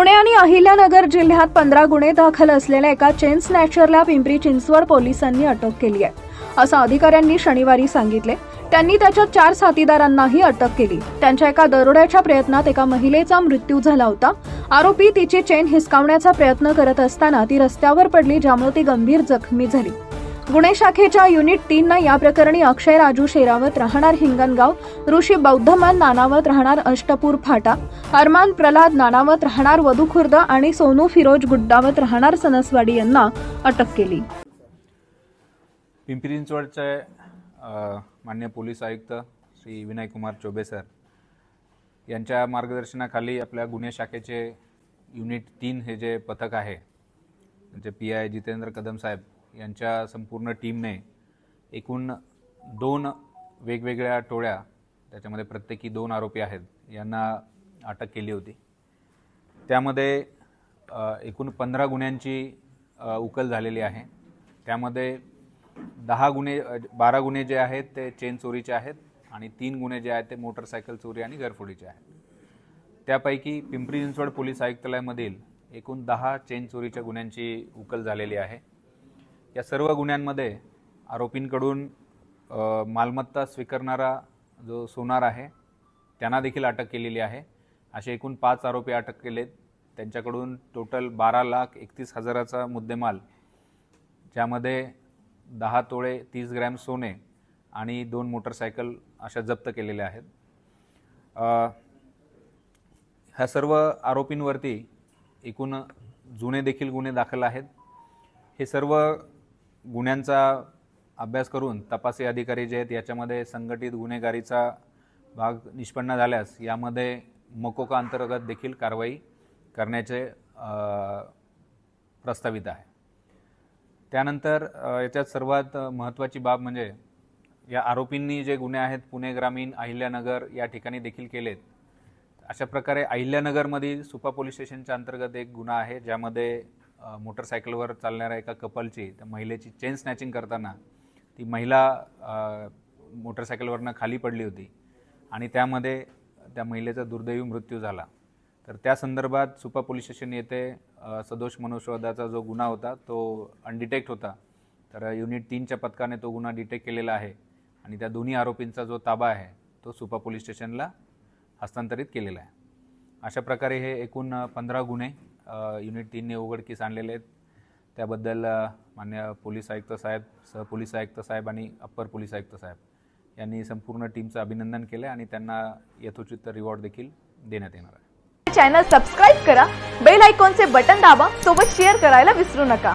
पुणे आणि अहिल्यानगर जिल्ह्यात पंधरा गुन्हे दाखल असलेल्या एका चेन स्नॅचरला पिंपरी चिंचवड पोलिसांनी अटक केली आहे. असं अधिकाऱ्यांनी शनिवारी सांगितले. त्यांनी त्याच्या चार साथीदारांनाही अटक केली. त्यांच्या एका दरोड्याच्या प्रयत्नात एका महिलेचा मृत्यू झाला होता. आरोपी तिची चेन हिसकावण्याचा प्रयत्न करत असताना ती रस्त्यावर पडली ज्यामुळे ती गंभीर जखमी झाली. गुन्हे शाखेच्या युनिट तीननं या प्रकरणी अक्षय राजू शेरावत राहणार हिंगणगाव ऋषी बौद्धमान नानावत राहणार अष्टपूर फाटा अरमान प्रल्हाद नानावत राहणार वधुखुर्द आणि सोनू फिरोज गुड्डावत राहणार सनसवाडी यांना अटक केली. पिंपरी चिंचवडचे मान्य पोलीस आयुक्त श्री विनयकुमार चोबे सर यांच्या मार्गदर्शनाखाली आपल्या गुन्हे शाखेचे युनिट तीन हे जे पथक आहे जे पी आय जितेंद्र कदम साहेब यांच्या संपूर्ण टीमने एकूण दोन वेगवेगळ्या टोळ्या त्याच्यामध्ये प्रत्येकी दोन आरोपी आहेत यांना अटक केली होती. त्यामध्ये एकूण पंधरा गुन्ह्यांची उकल झालेली आहे. त्यामध्ये दहा गुन्हे बारा गुन्हे जे आहेत ते चेन चोरीचे आहेत आणि तीन गुन्हे जे आहेत ते मोटरसायकल चोरी आणि घरफोडीचे आहेत. त्यापैकी पिंपरी चिंचवड पोलीस आयुक्तालयामधील एकूण दहा चेन चोरीच्या गुन्ह्यांची उकल झालेली आहे. या सर्व गुन्ह्यांमध्ये आरोपींकडून मालमत्ता स्वीकारणारा जो सोनार आहे त्यांना देखील अटक केलेली आहे. असे एकूण पाच आरोपी अटक केलेत. त्यांच्याकडून टोटल बारा लाख एकतीस हजाराचा मुद्देमाल ज्यामध्ये दहा तोळे तीस ग्रॅम सोने आणि दोन मोटरसायकल अशा जप्त केलेल्या आहेत. ह्या सर्व आरोपींवरती एकूण जुने देखील गुन्हे दाखल आहेत. हे सर्व गुन्ह्यांचा अभ्यास करून तपासी अधिकारी जे आहेत याच्यामध्ये संघटित गुन्हेगारीचा भाग निष्पन्न झाल्यास यामध्ये मकोका अंतर्गत देखील कारवाई करण्याचे प्रस्तावित आहे. त्यानंतर याच्यात सर्वात महत्त्वाची बाब म्हणजे या आरोपींनी जे गुन्हे आहेत पुणे ग्रामीण अहिल्यानगर या ठिकाणी देखील केलेत. अशा प्रकारे अहिल्यानगरमधील सुपा पोलीस स्टेशनच्या अंतर्गत एक गुन्हा आहे ज्यामध्ये मोटरसायकलवर चालणाऱ्या एका कपलची त्या महिलेची चेन स्नॅचिंग करताना ती महिला मोटरसायकलवरनं खाली पडली होती आणि त्यामध्ये त्या महिलेचा दुर्दैवी मृत्यू झाला. तर त्या संदर्भात सुपा पोलीस स्टेशन येथे सदोष मनुष्यवधाचा जो गुन्हा होता तो अनडिटेक्ट होता. तर युनिट तीनच्या पथकाने तो गुन्हा डिटेक्ट केलेला आहे आणि त्या दोन्ही आरोपींचा जो ताबा आहे तो सुपा पोलीस स्टेशनला हस्तांतरित केलेला आहे. अशा प्रकारे हे एकूण पंधरा गुन्हे युनिट तीनने उघडकीस आणलेले आहेत. त्याबद्दल मान्य पोलीस आयुक्त साहेब सहपोलीस आयुक्त साहेब आणि अप्पर पोलीस आयुक्त साहेब यांनी संपूर्ण टीमचं अभिनंदन केलं आणि त्यांना यथोचित रिवॉर्ड देखील देण्यात येणार आहे. चॅनल सबस्क्राईब करा. बेल आयकॉनचे बटन दाबा. सोबत शेअर करायला विसरू नका.